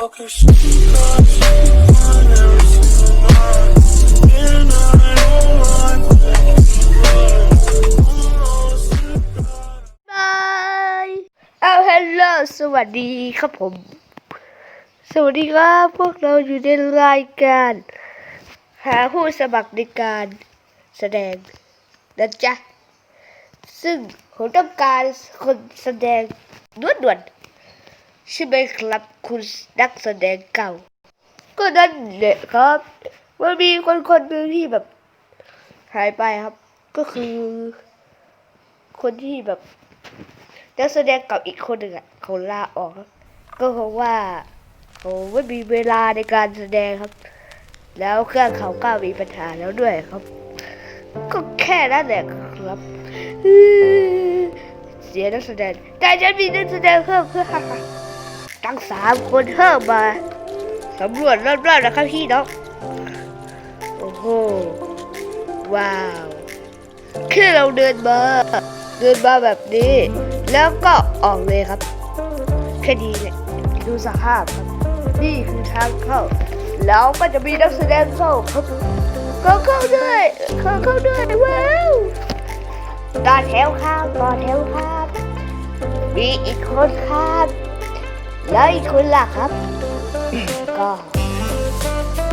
เอาฮัลโหลสวัสดีครับผม สวัสดีครับ พวกเราอยู่ในรายการ หาผู้สมัครในการแสดงนะจ๊ะ ซึ่งผมต้องการคนแสดงด่วนๆ ใช่ไหมครับคุณนักแสดงเก่า ก็นั่นแหละครับมันมีคนคนหนึ่งที่แบบหายไปครับ ก็คือ คนที่แบบนักแสดงเกับอีกคนหนึ่งอะเขาลาออกครับก็เพราะว่าเขาไม่มีเวลาในการแสดงครับ แล้วเครื่องเขาก็มีปัญหาแล้วด้วยครับ ก็แค่นั้นแหละครับเสียนักแสดงแต่ฉันมีนักแสดงเพิ่มเพื่อ ตั้งสามคนเพิ่มมาสำรวจรอบๆนะครับพี่น้องโอ้โห ว้าวแค่เราเดินมา เดินมาแบบนี้ แล้วก็ออกเลยครับแค่นี้เนี่ยดูสภาพครับ นี่คือทางเข้า แล้วก็จะมีนักแสดงเข้าครับก็เข้าด้วยเข้าเข้าด้วยว้าวต่อแถวครับต่อแถวครับ มีอีกคนครับ แล้วอีกคนล่ะครับ ก็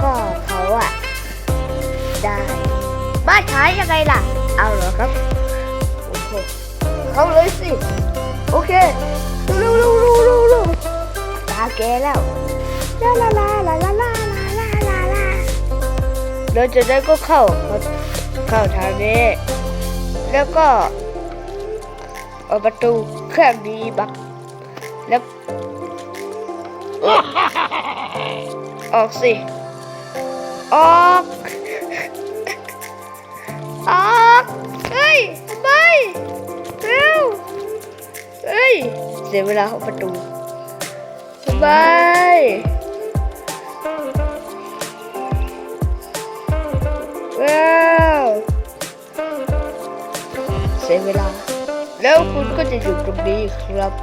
ก็เขาอะได้บ้านขายยังไงล่ะ เอาเหรอครับโอ้โหเข้าเลยสิ โอเคร็วเร็วเร็วเร็วเร็วตาแกแล้วลาลาลาลาลาลาลาลาลาแล้วจากนั้ก็เข้า เข้าทางนี้ แล้วก็เอาประตูเครื่องดีบักแล้ว ออกสิ ออก ออก เฮ้ยไปเร็วเฮ้ย เสียเวลาเข้าประตูไปว้าวเสียเวลา แล้วคุณก็จะอยู่ตรงนี้ครับ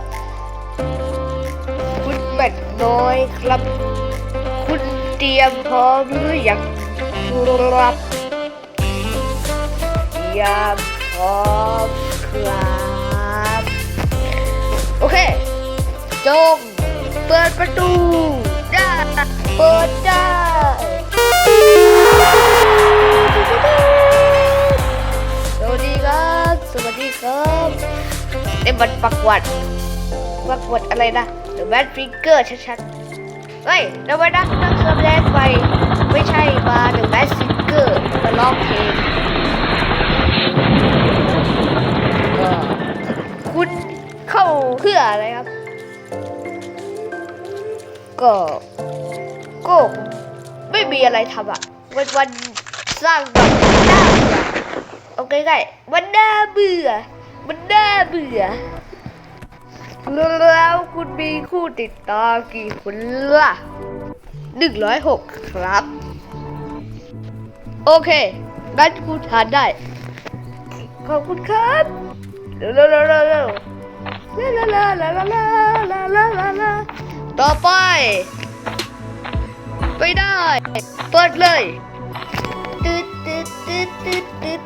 แบน้อยครับ คุณเตรียมพร้อมหรือยังครับเตรียมพร้อมครับ โอเค จง เปิดประตูได้เปิดได้สวัสดีครับ สวัสดีครับในบัตรประกวดประกวดอะไรนะ The Bad Finger ชัดๆเฮ้ยทำไมนักนักแสดงไป ไม่ใช่มา The Bad Singer มาร้องเพลงก็คุณเข้าเพื่ออะไรครับ ก็ก็ไม่มีอะไรทำอะวันวันๆสร้างแบบน่าเบื่อโอเคไงมันน่าเบื่อมันน่าเบื่อ แล้วคุณมีคู่ติดต่อกี่คนล่ะหนึ่งร้อยหกครับ โอเคงั้นคุณทานได้ ขอบคุณครับเร็วเร็วเร็วเร็วเร็วลาลาลาลาลาลาลาลาลาต่อไป ไปได้ เปิดเลยตึ๊ดตึ๊ดตึ๊ดตึ๊ดตึ๊ด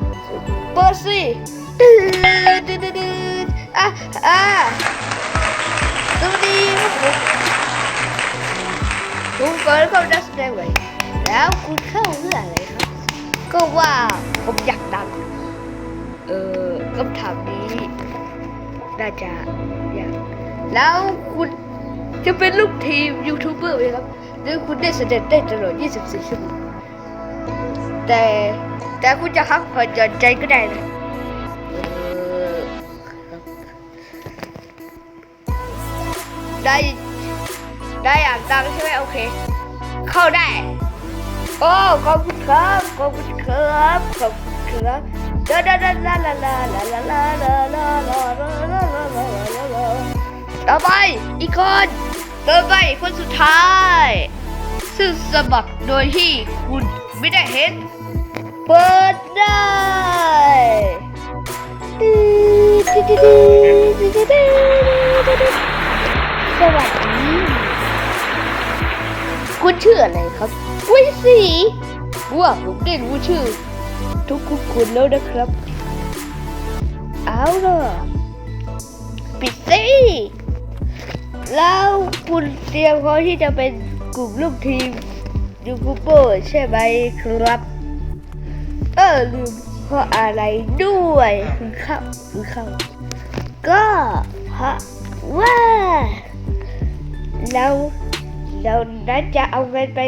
เปิดสิตึ๊ดตึ๊ดตึ๊ดอะอะ สวัสดีครับผมคุณเปิดเข้าดัสได้ไหมแล้วคุณเข้าเพื่ออะไรครับ ก็ว่าผมอยากดังเออคำถามนี้น่าจะอยากแล้วคุณจะเป็นลูกทีมยูทูบเบอร์ไหมครับหรือคุณได้แสดงได้ตลอด 24 ชั่วโมงแต่แต่คุณจะพักผ่อนหย่อนใจก็ได้นะ ได้ ได้อยากดังใช่ไหมโอเค เข้าได้ โอ้ขอบคุณครับขอบคุณครับขอบคุณครับลาลาลาลาลาลาลาลาลาลาลาลาลาลาลาลาลาลาต่อไปอีกคนต่อไปคนสุดท้าย ซึ่งสมัครโดยที่คุณไม่ได้เห็น เปิดได้ สวัสดีคุณชื่ออะไรครับวิสีว่าผมได้รู้ชื่อ ทุกคุณคุณแล้วนะครับ เอาล่ะปิดสิแล้วคุณเตรียมพร้อมที่จะเป็นกลุ่มลูกทีมยูทูบเบอร์ใช่ไหมครับ เออลืมเพราะอะไรด้วยคือเข้าคือเข้าก็เพราะว่า เราเรานั้นจะเอาเงินไป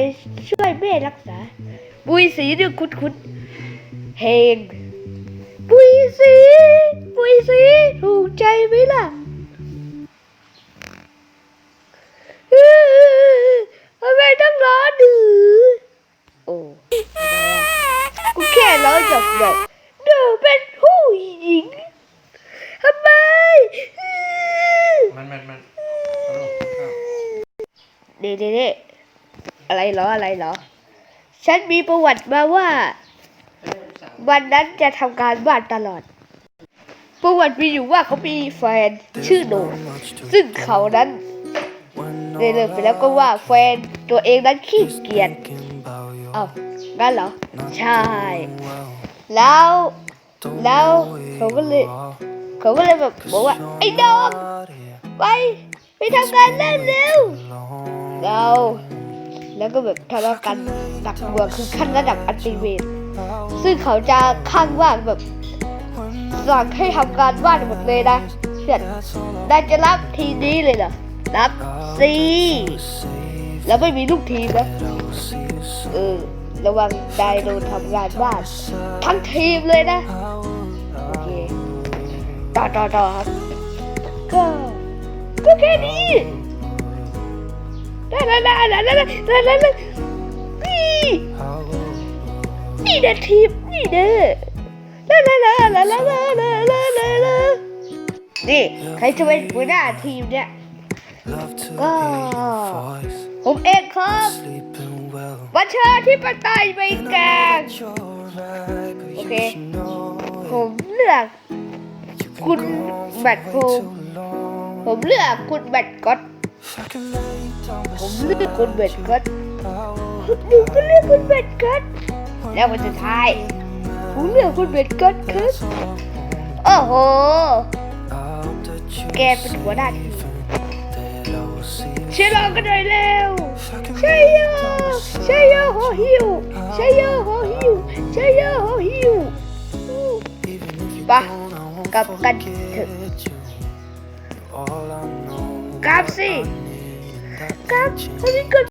ช่วยแม่รักษาบุยสีเนี่ยคุดคุดๆเฮงบุยสีบุยสีถูกใจไหมล่ะเออทำไมต้องร้อนดือโอ้กูแค่ร้อนหยอกหยอกๆเดี๋ยวเป็นผู้หญิงทำไม มันมันมันเอาลูกข้าว เด็เด็อะไรเหรออะไรเหรอ ฉันมีประวัติมาว่า วันนั้นจะทำการบ้านตลอด ประวัติมีอยู่ว่าเขามีแฟนชื่อโหนงซึ่งเขานั้นเลิกไปแล้วก็ว่าแฟนตัวเองนั้นขี้เกียจเอ้างั้นเหรอ ใช่ แล้วแล้วเขาก็เลยเขาก็เลยแบบบอกว่าไอ้ดอกไปไปทำการเล่นเร็ว แล้วแล้วก็แบบทะเลาะกันหนักกว่าคือขั้นระดับอันติเมตซึ่งเขาจะข้างว่างแบบสั่งให้ทำการบ้านหมดเลยนะเพื่อนนายจะรับทีนี้เลยเหรอรับสิแล้วไม่มีลูกทีมนะเออระวังนายโดนทำงานบ้านทั้งทีมเลยนะโอเคต่อต่อต่อครับก็ก็แค่นี้ ลาลาลาลาลาลาลาลาลานี่นี่เด้อทีมนี่เด้อลาลาลาลาลาลาลาลาลาลานี่ใครจะเป็นหัวหน้าทีมเนี่ยก็ผมเองครับวัชาที่ปไตยไปกลางโอเค ผมเลือกคุณแบทโฮมผมเลือกคุณแบทก็อต ผมเลือกคุณแบทก็อตหนูก็เลือกคุณแบทก็อตแล้ววันสุดท้ายผมเลือกคุณแบทก็อตครับโอ้โห แกเป็นหัวหน้าทีมเชื่อเรากันหน่อยเร็วใช่โยใช่โยโฮฮิวใช่โยโฮฮิวใช่โยโฮฮิวไปะกลับกันเถอะ Grab C. Grab C.